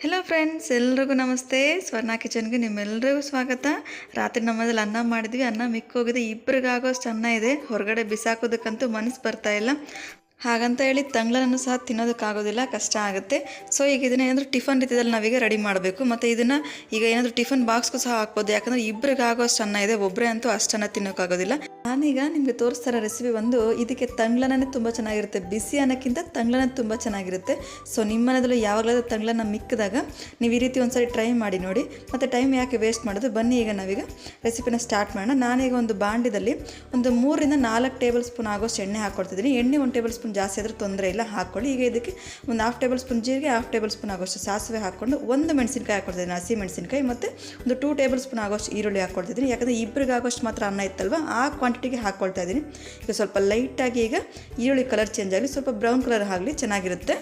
Hello friends ಎಲ್ರಿಗೂ ನಮಸ್ತೆ. ಸ್ವರ್ಣ ಕಿಚನ್ಗೆ ನಿಮ್ಮೆಲ್ಲರಿಗೂ ಸ್ವಾಗತ. ರಾತ್ರಿ ನಮ್ಮದಲ್ಲಿ ಅನ್ನ ಮಾಡಿದ್ವಿ. ಅನ್ನ ಮಿಕ್ಕೋಗಿದೆ ಇಬ್ಬರಿಗಾಗೋಷ್ಟು ಅನ್ನ ಇದೆ. ಹೊರಗಡೆ ಬಿಸಾಕೋದಕ್ಕಂತೂ ಮನಸ್ಸು ಬರ್ತಾ ಇಲ್ಲ. ಹಾಗಂತ ಹೇಳಿ ತಂಗ್ಳನ್ನು ಸಹ ತಿನ್ನೋದಕ್ಕಾಗೋದಿಲ್ಲ. ಕಷ್ಟ ಆಗುತ್ತೆ. ಸೊ ಈಗ ಇದನ್ನ ಏನಾದರೂ ಟಿಫನ್ ರೀತಿಯಲ್ಲಿ ನಾವೀಗ ರೆಡಿ ಮಾಡಬೇಕು. ಮತ್ತು ಇದನ್ನು ಈಗ ಏನಾದರೂ ಟಿಫನ್ ಬಾಕ್ಸ್ಗೂ ಸಹ ಹಾಕ್ಬೋದು. ಯಾಕಂದರೆ ಇಬ್ಬರಿಗಾಗೋಷ್ಟು ಅನ್ನ ಇದೆ. ಒಬ್ಬರೇ ಅಂತೂ ಅಷ್ಟನ್ನು ತಿನ್ನೋಕ್ಕಾಗೋದಿಲ್ಲ. ನಾನೀಗ ನಿಮಗೆ ತೋರಿಸ್ತಾರ ರೆಸಿಪಿ ಒಂದು ಇದಕ್ಕೆ ತಂಗ್ಳನೇ ತುಂಬ ಚೆನ್ನಾಗಿರುತ್ತೆ. ಬಿಸಿ ಅನ್ನಕ್ಕಿಂತ ತಂಗ್ಳನ ತುಂಬ ಚೆನ್ನಾಗಿರುತ್ತೆ. ಸೊ ನಿಮ್ಮ ಮನೆಯಲ್ಲೂ ಯಾವಾಗಲಾದ್ರೂ ತಂಗ್ಳನ್ನ ಮಿಕ್ಕಿದಾಗ ನೀವು ಈ ರೀತಿ ಒಂದ್ಸರಿ ಟ್ರೈ ಮಾಡಿ ನೋಡಿ. ಮತ್ತು ಟೈಮ್ ಯಾಕೆ ವೇಸ್ಟ್ ಮಾಡೋದು? ಬನ್ನಿ ಈಗ ನಾವೀಗ ರೆಸಿಪಿನ ಸ್ಟಾರ್ಟ್ ಮಾಡೋಣ. ನಾನೀಗ ಒಂದು ಬಾಂಡಿದಲ್ಲಿ ಒಂದು ಮೂರಿಂದ ನಾಲ್ಕು ಟೇಬಲ್ ಸ್ಪೂನ್ ಆಗೋಷ್ಟು ಎಣ್ಣೆ ಹಾಕ್ಕೊಡ್ತಿದ್ದೀನಿ ಎಣ್ಣೆ ಒಂದು ಟೇಬಲ್ ಸ್ಪೂನ್ ಜಾಸ್ತಿ ಆದರೆ ತೊಂದರೆ ಇಲ್ಲ ಹಾಕ್ಕೊಳ್ಳಿ ಈಗ ಇದಕ್ಕೆ ಒಂದು ಹಾಫ್ ಟೇಬಲ್ ಸ್ಪೂನ್ ಜೀರಿಗೆ ಹಾಫ್ ಟೇಬಲ್ ಸ್ಪೂನ್ ಆಗೋಷ್ಟು ಸಾಸಿವೆ ಹಾಕ್ಕೊಂಡು ಒಂದು ಮೆಣಸಿನಕಾಯಿ ಹಾಕ್ಕೊಡ್ತಿದ್ದೀನಿ ಹಸಿ ಮೆಣಸಿನಕಾಯಿ ಮತ್ತು ಒಂದು ಟೂ ಟೇಬಲ್ ಸ್ಪೂನ್ ಆಗೋಷ್ಟು ಈರುಳ್ಳಿ ಹಾಕ್ಕೊಡ್ತಿದ್ದೀನಿ ಯಾಕಂದರೆ ಇಬ್ಬರಿಗೆ ಆಗೋಷ್ಟು ಮಾತ್ರ ಅನ್ನ ಇತ್ತಲ್ವ? ಆ ಕ್ವಾಂಟಿಟಿಗೆ ಹಾಕ್ಕೊಳ್ತಾ ಇದ್ದೀನಿ. ಈಗ ಸ್ವಲ್ಪ ಲೈಟಾಗಿ ಈಗ ಈರುಳ್ಳಿ ಕಲರ್ ಚೇಂಜ್ ಆಗಲಿ, ಸ್ವಲ್ಪ ಬ್ರೌನ್ ಕಲರ್ ಆಗಲಿ ಚೆನ್ನಾಗಿರುತ್ತೆ.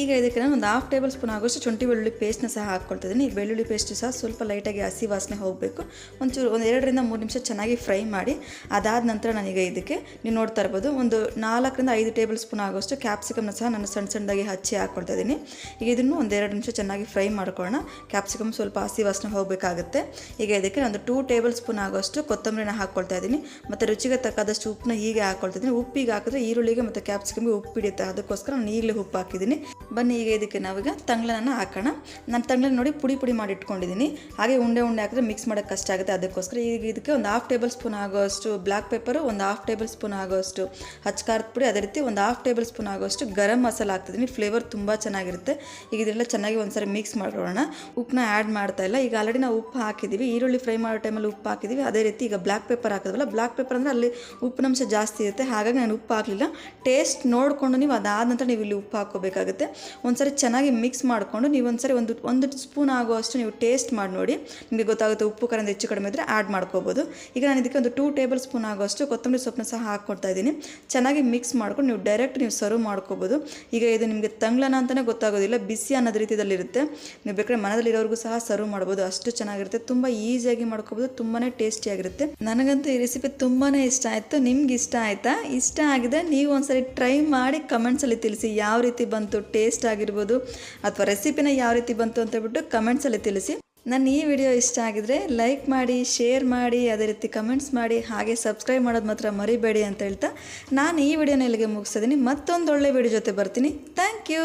ಈಗ ಇದಕ್ಕೆ ನಾನು ಒಂದು ಹಾಫ್ ಟೇಬಲ್ ಸ್ಪೂನ್ ಆಗೋಷ್ಟು ಶುಂಠಿ ಬೆಳ್ಳುಳ್ಳಿ ಪೇಸ್ಟ್ನ ಸಹ ಹಾಕ್ಕೊಳ್ತಿದ್ದೀನಿ. ಈ ಬೆಳ್ಳುಳ್ಳಿ ಪೇಸ್ಟ್ ಸಹ ಸ್ವಲ್ಪ ಲೈಟಾಗಿ ಹಸಿ ವಾಸನೆ ಹೋಗಬೇಕು. ಒಂಚೂರು ಒಂದು ಎರಡರಿಂದ ಮೂರು ನಿಮಿಷ ಚೆನ್ನಾಗಿ ಫ್ರೈ ಮಾಡಿ, ಅದಾದ ನಂತರ ನನಗೆ ಇದಕ್ಕೆ ನೀವು ನೋಡ್ತಾ ಇರ್ಬೋದು, ಒಂದು ನಾಲ್ಕರಿಂದ ಐದು ಟೇಬಲ್ ಸ್ಪೂನ್ ಆಗೋಷ್ಟು ಕ್ಯಾಪ್ಸಿಕಮ್ನ ಸಹ ನಾನು ಸಣ್ಣ ಸಣ್ಣದಾಗಿ ಹಚ್ಚಿ ಹಾಕ್ಕೊಳ್ತಾ ಇದ್ದೀನಿ ಈಗ ಇದನ್ನು ಒಂದು ಎರಡು ನಿಮಿಷ ಚೆನ್ನಾಗಿ ಫ್ರೈ ಮಾಡ್ಕೊಳ್ಳೋಣ. ಕ್ಯಾಪ್ಸಿಕಮ್ ಸ್ವಲ್ಪ ಹಸಿ ವಾಸನೆ ಹೋಗಬೇಕಾಗುತ್ತೆ. ಈಗ ಇದಕ್ಕೆ ಒಂದು ಟೂ ಟೇಬಲ್ ಸ್ಪೂನ್ ಆಗೋಷ್ಟು ಕೊತ್ತಂಬರಿನ ಹಾಕ್ಕೊಳ್ತಾ ಇದ್ದೀನಿ. ಮತ್ತು ರುಚಿಗೆ ತಕ್ಕದಷ್ಟು ಉಪ್ಪನ್ನ ಹೀಗೆ ಹಾಕ್ಕೊಳ್ತಾ ಇದ್ದೀನಿ ಉಪ್ಪಿಗೆ ಹಾಕಿದ್ರೆ ಈರುಳ್ಳಿಗೆ ಮತ್ತು ಕ್ಯಾಪ್ಸಿಕಮ್ಗೆ ಉಪ್ಪು ಹಿಡಿಯುತ್ತೆ ಅದಕ್ಕೋಸ್ಕರ ನಾನು ಈಗಲೇ ಉಪ್ಪು ಹಾಕಿದ್ದೀನಿ. ಬನ್ನಿ, ಈಗ ಇದಕ್ಕೆ ನಾವೀಗ ತಂಗ್ಳನ್ನು ಹಾಕೋಣ. ನಾನು ತಂಗ್ಳನ್ನ ನೋಡಿ ಪುಡಿ ಪುಡಿ ಮಾಡಿ ಇಟ್ಕೊಂಡಿದ್ದೀನಿ ಹಾಗೆ ಉಂಡೆ ಉಂಡೆ ಹಾಕಿದ್ರೆ ಮಿಕ್ಸ್ ಮಾಡೋಕ್ಕೆ ಕಷ್ಟ ಆಗುತ್ತೆ. ಅದಕ್ಕೋಸ್ಕರ ಈಗ ಇದಕ್ಕೆ ಒಂದು ಹಾಫ್ ಟೇಬಲ್ ಸ್ಪೂನ್ ಆಗೋಷ್ಟು ಬ್ಲ್ಯಾಕ್ ಪೆಪ್ಪರು ಒಂದು ಹಾಫ್ ಟೇಬಲ್ ಸ್ಪೂನ್ ಆಗೋಷ್ಟು ಹಚ್ಕಾರದ ಪುಡಿ, ಅದೇ ರೀತಿ ಒಂದು ಹಾಫ್ ಟೇಬಲ್ ಸ್ಪೂನ್ ಆಗೋಷ್ಟು ಗರಂ ಮಸಾಲ ಹಾಕ್ತಿದ್ದೀನಿ ಫ್ಲೇವರ್ ತುಂಬ ಚೆನ್ನಾಗಿರುತ್ತೆ. ಈಗ ಇದೆಲ್ಲ ಚೆನ್ನಾಗಿ ಒಂದ್ಸರಿ ಮಿಕ್ಸ್ ಮಾಡಿರೋಣ ಉಪ್ಪನ್ನ ಆ್ಯಡ್ ಮಾಡ್ತಾ ಇಲ್ಲ. ಈಗ ಆಲ್ರೆಡಿ ನಾವು ಉಪ್ಪು ಹಾಕಿದ್ದೀವಿ ಈರುಳ್ಳಿ ಫ್ರೈ ಮಾಡೋ ಟೈಮಲ್ಲಿ ಉಪ್ಪು ಹಾಕಿದ್ದೀವಿ ಅದೇ ರೀತಿ ಈಗ ಬ್ಲ್ಯಾಕ್ ಪೇಪರ್ ಹಾಕಿದ್ವಲ್ಲ ಬ್ಲ್ಯಾಕ್ ಪೇಪರ್ ಅಂದರೆ ಅಲ್ಲಿ ಉಪ್ಪಿನಂಶ ಜಾಸ್ತಿ ಇರುತ್ತೆ. ಹಾಗಾಗಿ ನಾನು ಉಪ್ಪು ಹಾಕಲಿಲ್ಲ. ಟೇಸ್ಟ್ ನೋಡಿಕೊಂಡು ನೀವು ಅದಾದ ನಂತರ ನೀವು ಇಲ್ಲಿ ಉಪ್ಪು ಹಾಕ್ಕೋಬೇಕಾಗುತ್ತೆ. ಒಂದ್ಸರಿ ಚೆನ್ನಾಗಿ ಮಿಕ್ಸ್ ಮಾಡಿಕೊಂಡು ನೀವು ಒಂದ್ಸರಿ ಒಂದು ಒಂದು ಸ್ಪೂನ್ ಆಗುವಷ್ಟು ನೀವು ಟೇಸ್ಟ್ ಮಾಡಿ ನೋಡಿ. ನಿಮಗೆ ಗೊತ್ತಾಗುತ್ತೆ ಉಪ್ಪು ಖಾರ ಹೆಚ್ಚು ಕಡಿಮೆ ಇದ್ದರೆ ಆ್ಯಡ್ ಮಾಡ್ಕೋಬೋದು. ಈಗ ನಾನು ಇದಕ್ಕೆ ಒಂದು ಟೂ ಟೇಬಲ್ ಸ್ಪೂನ್ ಆಗುವಷ್ಟು ಕೊತ್ತಂಬರಿ ಸೊಪ್ಪನ್ನ ಸಹ ಹಾಕ್ಕೊಡ್ತಾ ಇದ್ದೀನಿ. ಚೆನ್ನಾಗಿ ಮಿಕ್ಸ್ ಮಾಡ್ಕೊಂಡು ನೀವು ಡೈರೆಕ್ಟ್ ನೀವು ಸರ್ವ್ ಮಾಡ್ಕೋಬೋದು. ಈಗ ಇದು ನಿಮಗೆ ತಂಗ್ಳನ ಅಂತಲೇ ಗೊತ್ತಾಗೋದಿಲ್ಲ, ಬಿಸಿ ಅನ್ನೋದು ರೀತಿಯಲ್ಲಿರುತ್ತೆ. ನೀವು ಬೇಕಾದ್ರೆ ಮನದಲ್ಲಿರೋರಿಗೂ ಸಹ ಸರ್ವ್ ಮಾಡ್ಬೋದು. ಅಷ್ಟು ಚೆನ್ನಾಗಿರುತ್ತೆ, ತುಂಬ ಈಸಿಯಾಗಿ ಮಾಡ್ಕೋಬೋದು ತುಂಬಾ ಟೇಸ್ಟಿಯಾಗಿರುತ್ತೆ ನನಗಂತೂ ಈ ರೆಸಿಪಿ ತುಂಬಾ ಇಷ್ಟ ಆಯಿತು. ನಿಮ್ಗೆ ಇಷ್ಟ ಆಯಿತಾ? ಇಷ್ಟ ಆಗಿದೆ, ನೀವು ಒಂದ್ಸರಿ ಟ್ರೈ ಮಾಡಿ ಕಮೆಂಟ್ಸಲ್ಲಿ ತಿಳಿಸಿ, ಯಾವ ರೀತಿ ಬಂತು ಟೇಸ್ಟ್ ಆಗಿರ್ಬೋದು ಅಥವಾ ರೆಸಿಪಿನ ಯಾವ ರೀತಿ ಬಂತು ಅಂತ ಬಿಟ್ಟು ಕಮೆಂಟ್ಸಲ್ಲಿ ತಿಳಿಸಿ. ನನ್ನ ಈ ವಿಡಿಯೋ ಇಷ್ಟ ಆಗಿದ್ರೆ ಲೈಕ್ ಮಾಡಿ ಶೇರ್ ಮಾಡಿ, ಅದೇ ರೀತಿ ಕಮೆಂಟ್ಸ್ ಮಾಡಿ, ಹಾಗೆ ಸಬ್ಸ್ಕ್ರೈಬ್ ಮಾಡೋದು ಮಾತ್ರ ಮರಿಬೇಡಿ ಅಂತ ಹೇಳ್ತಾ ನಾನು ಈ ವಿಡಿಯೋನ ಇಲ್ಲಿಗೆ ಮುಗಿಸಿದ್ದೀನಿ ಮತ್ತೊಂದು ಒಳ್ಳೆ ವಿಡಿಯೋ ಜೊತೆ ಬರ್ತೀನಿ. Thank you